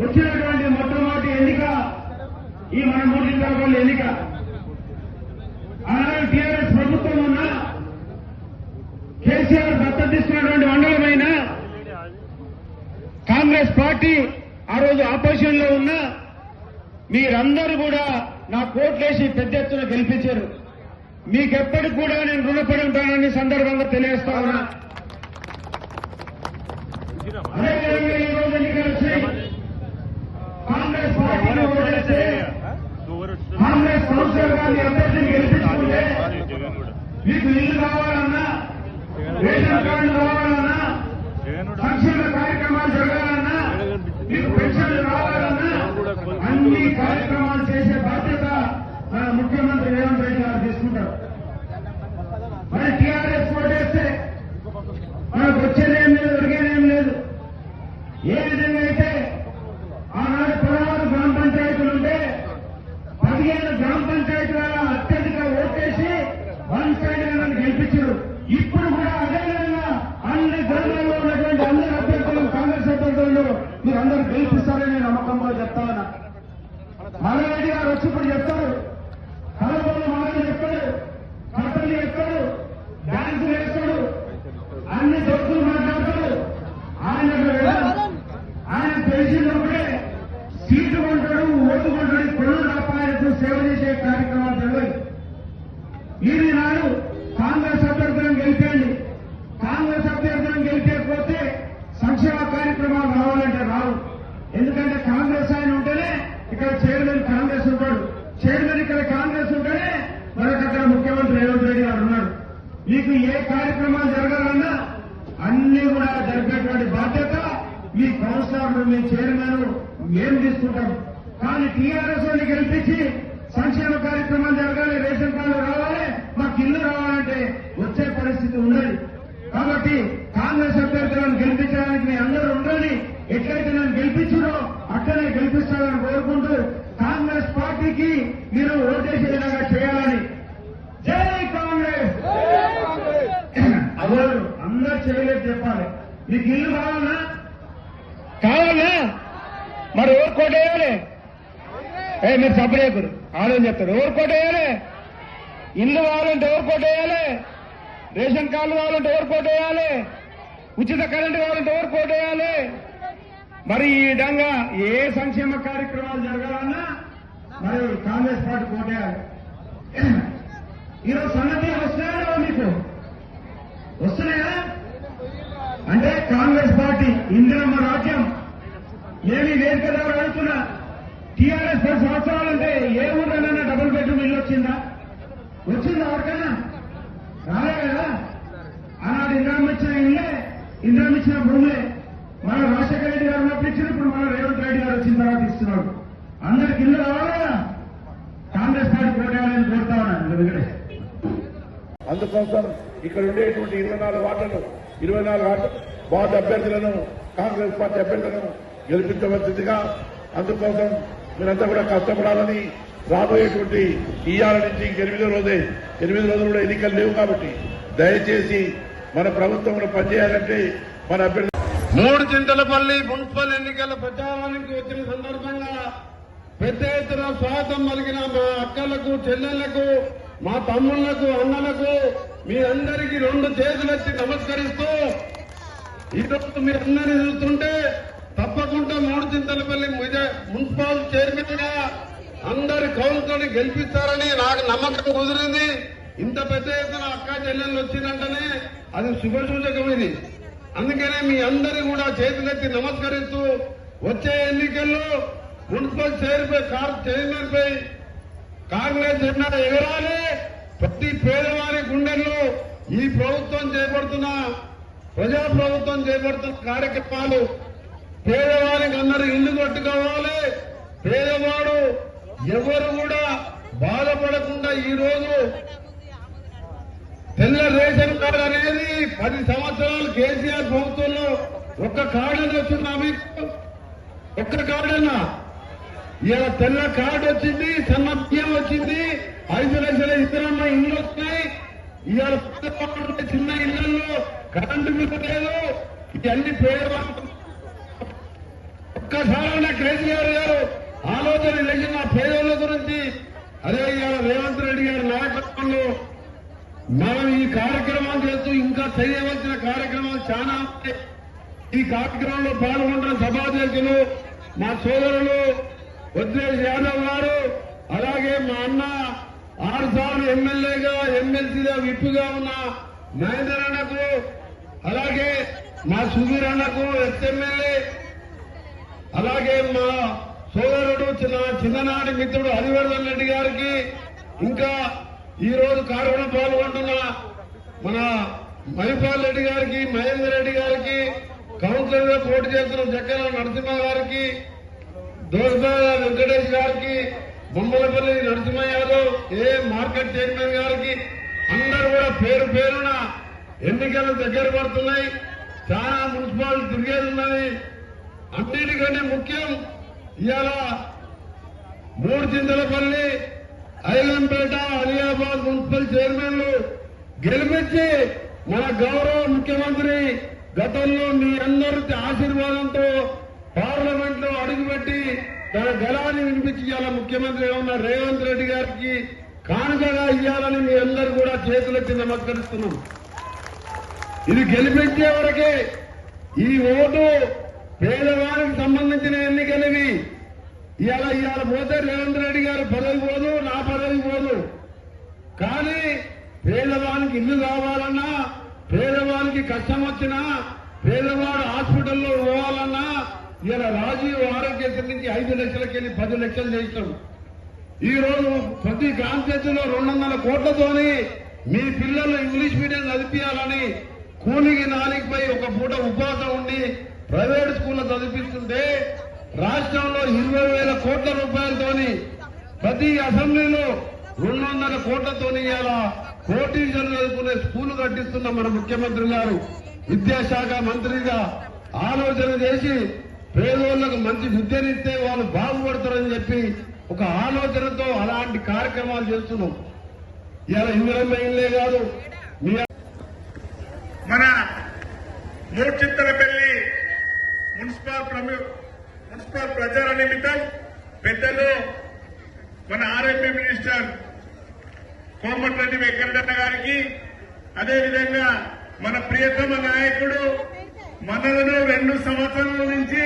వచ్చినటువంటి మొట్టమొదటి ఎన్నిక ఈ మన మూడింటి ఎన్నిక. అలాగే టీఆర్ఎస్ ప్రభుత్వం ఉన్న కేసీఆర్ దత్త తీసుకున్నటువంటి మండలమైన కాంగ్రెస్ పార్టీ ఆ రోజు ఆపోజిషన్లో ఉన్న మీరందరూ కూడా నా కోట్లేసి పెద్ద ఎత్తున గెలిపించారు. మీకెప్పటికి కూడా నేను రుణపడి ఉంటానని సందర్భంగా తెలియజేస్తా ఉన్నా. అదేవిధంగా ఈ రోజు ఎన్నికలు వచ్చాయి. కాంగ్రెస్ పార్టీని ఓటేస్తే కాంగ్రెస్ కౌన్సిలర్ గారిని అభ్యర్థిని గెలిపించుకుంటే మీకు ఇల్లు కావాలన్నా రేషన్ కార్డు కావాలన్నా సంక్షేమ కార్యక్రమాలు జరగాలన్నా మీకు పెన్షన్లు రావాలన్నా అన్ని కార్యక్రమాలు చేసే బాధ్యత మన ముఖ్యమంత్రి రేవంత్ రెడ్డి గారు తీసుకుంటారు మరి టీఆర్ఎస్ ఓటేస్తే మనకు వచ్చేదేం లేదు ఒరిగేదేం లేదు ఏ విధంగా అయితే ఆనాడు పదహారు గ్రామ పంచాయతీలు ఉంటే పదిహేను గ్రామ పంచాయతీల అత్యధిక ఓటేసి వన్ సైడ్ గా ఇప్పుడు కూడా అదేవిధంగా అన్ని గ్రామాల్లో ఉన్నటువంటి అన్ని అభ్యర్థులు కాంగ్రెస్ అభ్యర్థులు మీరు అందరూ గెలిపిస్తారని నమ్మకంలో చెప్తా ఉన్నా. మాధవరెడ్డి గారు వచ్చి ఇప్పుడు చెప్తారు. కలబోలు మాటలు చెప్తాడు. కట్టలు చెప్తాడు. డాన్స్ వేస్తాడు. అన్ని దొక్కులు మాట్లాడతాడు. ఆయన ఆయన తెలిసినప్పుడే సీటు కొంటాడు ఓటు కొంటాడు పనులు కాపాడుతూ సేవ చేసే కార్యక్రమం తెలియదు ఇది నాడు కాంగ్రెస్ అభ్యర్థులను గెలిపేయండి కాంగ్రెస్ అభ్యర్థులను గెలిపేకపోతే సంక్షేమ కార్యక్రమాలు రావాలంటే రావు ఎందుకంటే కాంగ్రెస్ ఆయన ఉంటేనే ఇక్కడ చైర్మన్ కాంగ్రెస్ ఉంటాడు చైర్మన్ ఇక్కడ కాంగ్రెస్ ఉంటేనే మనకు అక్కడ ముఖ్యమంత్రి రేవంత్ రెడ్డి గారు ఉన్నారు మీకు ఏ కార్యక్రమాలు జరగాలన్నా అన్ని కూడా జరిపేటువంటి బాధ్యత మీ కౌన్సిలర్లు మీ చైర్మన్ మేము తీసుకుంటాం. కానీ టీఆర్ఎస్ వాళ్ళని గెలిపించి సంక్షేమ కార్యక్రమాలు జరగాలి రేషన్ కార్డు రావాలి మాకు ఇల్లు రావాలంటే వచ్చే పరిస్థితి ఉండదు. కాబట్టి కాంగ్రెస్ అభ్యర్థులను గెలిపించడానికి మీ అందరూ ఉండాలి ఎట్లయితే నన్ను గెలిపించారో అట్లనే గెలిపిస్తారని కోరుకుంటూ కాంగ్రెస్ పార్టీకి మీరు ఓటేసేలాగా అందరు చెప్పాలి. నీకు ఇల్లు కావాలనా? కావాలా మరి ఎవరు కోటేయాలి ఏ మీరు చెప్పలేకురు ఆలోచన చెప్తారు ఎవరు కోట వేయాలి? ఇల్లు కావాలంటే ఎవరు కోట వేయాలి? రేషన్ కార్డు కావాలంటే ఎవరు కోట వేయాలి? ఉచిత కరెంటు కావాలంటే ఎవరు కోట వేయాలి? మరి ఈ విధంగా ఏ సంక్షేమ కార్యక్రమాలు జరగాలన్నా మరి కాంగ్రెస్ పార్టీ కోటేయాలి ఈరోజు సంగతి వస్తున్నాయా మీకు. వస్తున్నాయా? అంటే కాంగ్రెస్ పార్టీ ఇందిరమ్మ రాజ్యం ఏమీ వేదిక కదా అడుగుతున్నా టీఆర్ఎస్ పది సంవత్సరాలంటే ఏ ఊర్లోనైనా డబుల్ బెడ్రూమ్ ఇల్లు వచ్చిందా? వచ్చిందా ఎవరికైనా? రాలే కదా. ఆనాడు ఇందిరామ్మ ఇచ్చిన ఇల్లే ఇందిరామ్మ ఇచ్చిన భూములే. మన రాజశేఖర రెడ్డి గారు ఉన్నప్పుడు ఇచ్చిన ఇప్పుడు మన రేవంత్ రెడ్డి గారు వచ్చిన తర్వాత ఇస్తున్నాడు అందరికి ఇల్లు రావాలి? కదా కాంగ్రెస్ పార్టీ కోటేయాలని కోరుతా ఉన్నాను అందుకోసం ఇక్కడ ఉండేటువంటి ఇరవై నాలుగు వార్డులు ఇరవై నాలుగు వార్డు అభ్యర్థులను కాంగ్రెస్ పార్టీ అభ్యర్థులను గెలిపించవలసిందిగా అందుకోసం మీరంతా కూడా కష్టపడాలని రాబోయేటువంటి ఇయ్యాల నుంచి ఎనిమిదో రోజే ఎనిమిది రోజులు కూడా ఎన్నికలు లేవు కాబట్టి దయచేసి మన ప్రభుత్వంలో పనిచేయాలంటే మన అభ్యర్థి మూడు చింతలపల్లి మున్సిపల్ ఎన్నికల ప్రచారానికి వచ్చిన సందర్భంగా పెద్ద ఎత్తున స్వాగతం పలికిన మా అక్కలకు చెల్లెళ్ళకు మా తమ్ముళ్ళకు అన్నలకు మీ అందరికీ రెండు చేతులెత్తి నమస్కరిస్తూ ఈరోజు మీ అందరిని చూస్తుంటే తప్పకుండా మూడు చింతలపల్లి ముజ- మున్సిపల్ చైర్మన్గా అందరి కౌన్సిల్ని గెలిపిస్తారని నాకు నమ్మకం కుదిరింది. ఇంత పెద్ద ఎత్తున అక్క చెల్లెళ్ళు వచ్చిందంటేనే అది శుభసూచకం ఇది అందుకనే మీ అందరి కూడా చేతులెత్తి నమస్కరిస్తూ వచ్చే ఎన్నికల్లో మున్సిపల్ చైర్మన్ కార్ చైర్మన్ పై కాంగ్రెస్ జెండా ఎగరాలి. ప్రతి పేదవారి గుండెల్లో ఈ ప్రభుత్వం చేపడుతున్న ప్రజా ప్రభుత్వం చేపడుతున్న కార్యక్రమాలు పేదవారికి అందరూ ఇల్లు కట్టుకోవాలి. పేదవాడు ఎవరు కూడా బాధపడకుండా ఈ రోజు తెల్ల రేషన్ కార్డు అనేది పది సంవత్సరాలు కేసీఆర్ ప్రభుత్వంలో ఒక్క కార్డు వచ్చిందా మీకు? ఒక్క కార్డన్నా ఇలా తెల్ల కార్డు వచ్చింది సన్న బియ్యం వచ్చింది ఐదు లక్షల ఇద్దరమ్మ ఇల్లు వస్తున్నాయి. ఇవాళ చిన్న ఇళ్ళలో కరెంటు మీద లేదు. ఇవన్నీ పేదవాళ్ళు ఒక్కసారైనా కేసీఆర్ గారు ఆలోచన లేచిన పేదల గురించి. అదే ఇవాళ రేవంత్ రెడ్డి గారి నాయకత్వంలో మనం ఈ కార్యక్రమాలు చేస్తూ ఇంకా చేయవలసిన కార్యక్రమాలు చాలా ఈ కార్యక్రమంలో పాల్గొంటున్న సభాధ్యక్షులు మా సోదరులు వజ్రేష్ యాదవ్ గారు అలాగే మా అన్న ఆరు సార్లు ఎమ్మెల్యేగా ఎమ్మెల్సీగా విప్పుగా ఉన్న మహేందర్ అన్నకు అలాగే మా సుధీర్ అన్నకు ఎస్ఎమ్మెల్యే అలాగే మా సోదరుడు చిన్న చిన్ననాటి మిత్రుడు హరివర్ధన్ రెడ్డి గారికి ఇంకా ఈ రోజు కార్యక్రమం పాల్గొంటున్న మన మహిపాల్ రెడ్డి గారికి మహేందర్ రెడ్డి గారికి కౌన్సిలర్గా పోటీ చేస్తున్న జక్కల నరసింహ గారికి దోస్బా వెంకటేష్ గారికి Bommalapalli Narasimha Yadav A market chairman గారికి అందరు కూడా పేరు పేరున ఎన్నికలు దగ్గర పడుతున్నాయి. చాలా మున్సిపాలిటీ తిరిగేది ఉన్నాయి అన్నిటికంటే ముఖ్యం ఇవాళ మూడు చింతలపల్లి ఐలంపేట అలియాబాద్ మున్సిపల్ చైర్మన్లు గెలిపించి మన గౌరవ ముఖ్యమంత్రి గతంలో మీ అందరి ఆశీర్వాదంతో పార్లమెంట్లో అడుగుపెట్టి దాని గలాన్ని వినిపించి ఇవాళ ముఖ్యమంత్రి ఉన్న రేవంత్ రెడ్డి గారికి కానుకగా ఇవ్వాలని మీ అందరూ కూడా చేతులెత్తి నమస్కరిస్తున్నాం ఇది గెలిపించే వరకే ఈ ఓటు పేదవారికి సంబంధించిన ఎన్నికలివి. ఇవాళ ఇవాళ పోతే రేవంత్ రెడ్డి గారు పదవి పోదు నా పదవి పోదు. కానీ పేదవానికి ఇల్లు కావాలన్నా పేదవానికి కష్టం వచ్చినా పేదవాడు హాస్పిటల్లో పోవాలన్నా ఇలా రాజీవ్ ఆరోగ్యశ్రీ నుంచి ఐదు లక్షలకి వెళ్ళి పది లక్షలు చేసినాం ఈ రోజు ప్రతి కాన్స్టిట్యూన్సీలో రెండు వందల కోట్లతోని మీ పిల్లలు ఇంగ్లీష్ మీడియం చదివించాలని కూలికి నాలిగిపై ఒక పూట ఉపవాసం ఉండి ప్రైవేట్ స్కూల్లో చదివిస్తుంటే రాష్ట్రంలో ఇరవై వేల కోట్ల రూపాయలతోని ప్రతి అసెంబ్లీలో రెండు వందల కోట్లతోని ఇలా కోటీశ్వరులు చదువుకునే స్కూల్ కట్టిస్తున్న మన ముఖ్యమంత్రి గారు విద్యాశాఖ మంత్రిగా ఆలోచన చేసి పేదోళ్ళకు మంచి విద్యనిస్తే వాళ్ళు బాగుపడతారని చెప్పి ఒక ఆలోచనతో అలాంటి కార్యక్రమాలు చేస్తున్నాం. ఇలా ఇందిరమ్మ కాదు మన మూర్చిత్తలపల్లి మున్సిపల్ మున్సిపల్ ప్రచార నిమిత్తం పెద్దలు మన ఆరోగ్య మినిస్టర్ కోమటిరెడ్డి వెంకటరమణ గారికి అదేవిధంగా మన ప్రియతమ నాయకుడు మనలను రెండు సంవత్సరాల నుంచి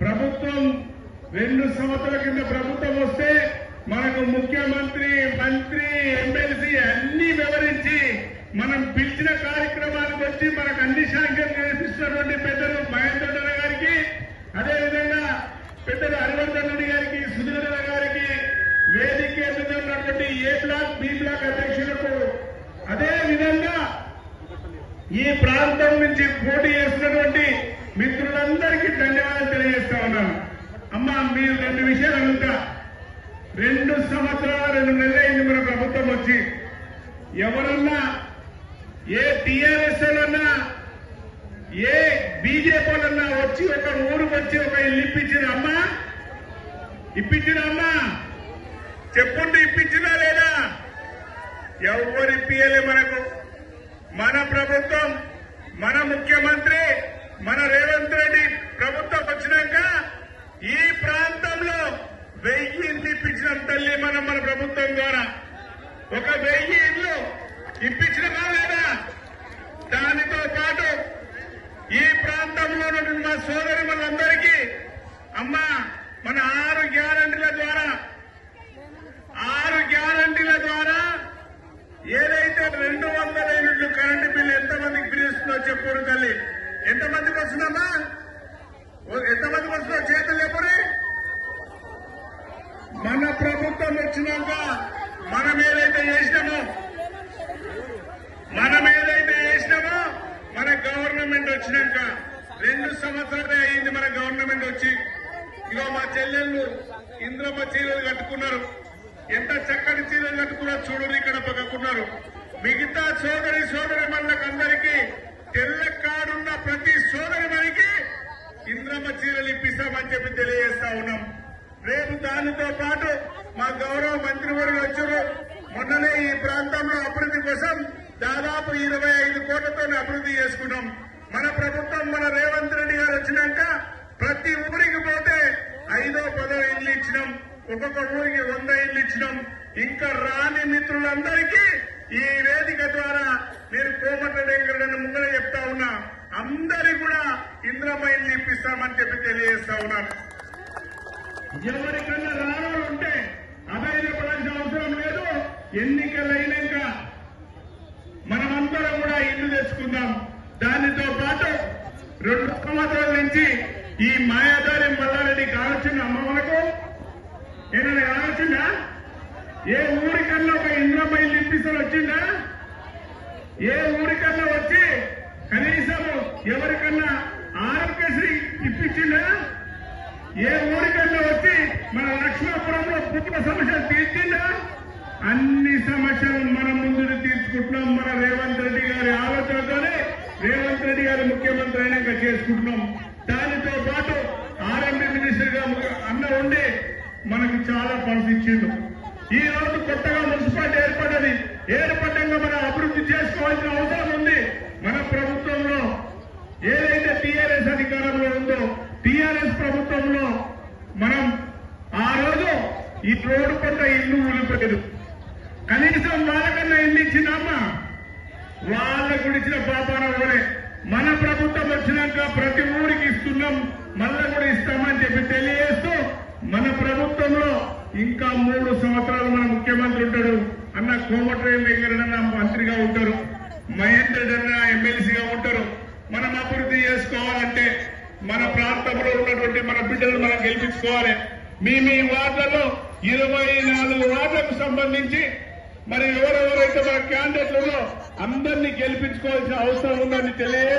ప్రభుత్వం రెండు సంవత్సరాల కింద ప్రభుత్వం వస్తే మనకు ముఖ్యమంత్రి మంత్రి ఎమ్మెల్సీ అన్ని వివరించి మనం పిలిచిన కార్యక్రమానికి వచ్చి మనకు అన్ని శాంక్షన్ చేపిస్తున్నటువంటి పెద్ద మహేంద్ర రెడ్డి గారికి అదేవిధంగా పెద్దలు హరివర్ధన్ రెడ్డి గారికి సుధీర్ గారికి వేదిక మీద ఉన్నటువంటి ఏ బ్లాక్ బి బ్లాక్ అధ్యక్షులకు అదే విధంగా ఈ ప్రాంతం నుంచి పోటీ చేస్తున్నటువంటి మిత్రులందరికీ ధన్యవాదాలు తెలియజేస్తా ఉన్నాను. అమ్మా మీరు రెండు విషయాలు అడుగుతా. రెండు సంవత్సరాలు రెండు నెలలైంది మన ప్రభుత్వం వచ్చి. ఎవరన్నా ఏ టీఆర్ఎస్ అన్నా ఏ బీజేపీ వాళ్ళన్నా వచ్చి ఒక ఊరు వచ్చి ఒక ఇల్లు ఇప్పించిన అమ్మా? ఇప్పించిన అమ్మా? చెప్పుండి ఇప్పించినా లేదా? ఎవరు ఇప్పియలే మనకు? మన ప్రభుత్వం మన ముఖ్యమంత్రి మన రేవంత్ రెడ్డి ప్రభుత్వం వచ్చినాక ఈ ప్రాంతంలో వెయ్యి ఇండ్లు ఇప్పించిన తల్లి మనం మన ప్రభుత్వం ద్వారా. ఒక వెయ్యి ఇండ్లు ఇప్పించినమా లేదా? దానితో పాటు ఈ ప్రాంతంలో మా సోదరి మనందరికీ అమ్మా మన ఆరు గ్యారంటీల ద్వారా ఆరు గ్యారంటీల ద్వారా ఏదైతే రెండు వందల యూనిట్లు కరెంటు బిల్లు ఎంతమందికి పిలుస్తుందో చెప్పు తల్లి ఎంతమందికి వస్తుందమ్మా ఎంతమంది వస్తుందో చేతులు ఎప్పుడు మన ప్రభుత్వం వచ్చినాక మనం ఏదైతే చేసినామో మనం ఏదైతే గవర్నమెంట్ వచ్చినాక రెండు సంవత్సరాలే అయింది మన గవర్నమెంట్ వచ్చి. ఇగో మా చెల్లెళ్ళు ఇంద్రమ్మ చీరలు కట్టుకున్నారు. ఎంత చక్కటి చీరలు కట్టుకున్నారు చూడరు ఇక్కడ పక్కకున్నారు. మిగతా సోదరి సోదరి అందరికీ తెల్ల కాడున్న ప్రతి సోదరి మనకి ఇంద్రమ్మ చీరలు ఇప్పిస్తామని చెప్పి తెలియజేస్తా ఉన్నాం. రేపు దానితో పాటు మా గౌరవ మంత్రివర్గ వచ్చారు. మొన్ననే ఈ ప్రాంతంలో అభివృద్ధి కోసం దాదాపు ఇరవై ఐదు కోట్లతో అభివృద్ధి చేసుకున్నాం. మన ప్రభుత్వం మన రేవంత్ రెడ్డి గారు వచ్చినాక ప్రతి ఊరికి పోతే ఐదో పదో ఇల్లు ఇచ్చినాం. ఒక్కొక్క ఊరికి వంద ఇల్లు ఇచ్చినాం. ఇంకా రాని మిత్రులందరికీ ఈ వేదిక ద్వారా నేను కోమటిరెడ్డి వెంకటరెడ్డి ముంగల చెప్తా ఉన్నా అందరి కూడా ఇంద్రమ్మ ఇల్లు ఇప్పిస్తామని చెప్పి తెలియజేస్తా ఉన్నాను. ఎవరికన్నా రావాలు ఉంటే అధైర్యపడాల్సిన అవసరం లేదు. ఎన్నికలైనాక మనమందరం కూడా ఇల్లు తెచ్చుకుందాం. దానితో పాటు రెండు సంవత్సరాల నుంచి ఈ మాయాదారి మల్లారెడ్డి కావచ్చింది అమ్మ మనకు ఏమైనా కావచ్చిందా ఏ ఊరికన్నా ఒక ఇంద్రమ్మ ఇప్పిస్తారు వచ్చిందా? ఏ ఊరికన్నా వచ్చి కనీసం ఎవరికన్నా ఆరోగ్యశ్రీ ఇప్పించిందా? ఏ ఊరికన్నా వచ్చి మన లక్ష్మీపురంలో కుటుంబ సమస్యలు తీర్చిందా? అన్ని సమస్యలు మన ముందు తీర్చుకుంటున్నాం మన రేవంత్ రెడ్డి గారి ఆలోచనతోనే రేవంత్ రెడ్డి గారి ముఖ్యమంత్రి అయినాక చేసుకుంటున్నాం. దానితో పాటు ఆర్ఎంపీ మినిస్టర్గా అన్న ఉండి మనకు చాలా పనులు ఇచ్చిండు. ఈ రోజు కొత్తగా మున్సిపాలిటీ ఏర్పడ్డది. ఏర్పడ్డంగా మనం అభివృద్ధి చేసుకోవాల్సిన అవసరం ఉంది మన ప్రభుత్వంలో ఏదైతే టీఆర్ఎస్ అధికారంలో ఉందో టిఆర్ఎస్ ప్రభుత్వంలో మనం ఆ రోజు ఈ రోడ్డు పట్ల ఇల్లు ఊలిపోయారు కనీసం వాళ్ళకన్నా ఇల్లు ఇచ్చిందమ్మ. వాళ్ళకు ఇచ్చిన పాపాన మన ప్రభుత్వం వచ్చినాక ప్రతి ఊరికి ఇస్తున్నాం మళ్ళా కూడా ఇస్తామని చెప్పి తెలియజేస్తూ మన ప్రభుత్వంలో ఇంకా మూడు సంవత్సరాలు మన ముఖ్యమంత్రి ఉంటాడు. అన్న కోమటిరెడ్డి వెంకటన్న మంత్రిగా ఉంటారు. మహేంద్ర ఎమ్మెల్సీగా ఉంటారు. మనం అభివృద్ధి చేసుకోవాలంటే మన ప్రాంతంలో ఉన్నటువంటి మన బిడ్డలు మనం గెలిపించుకోవాలి. మీ మీ వార్డులలో ఇరవై నాలుగు వార్డులకు సంబంధించి మరి ఎవరెవరైతే మన క్యాండిడేట్లలో అందరినీ గెలిపించుకోవాల్సిన అవసరం ఉందని తెలియ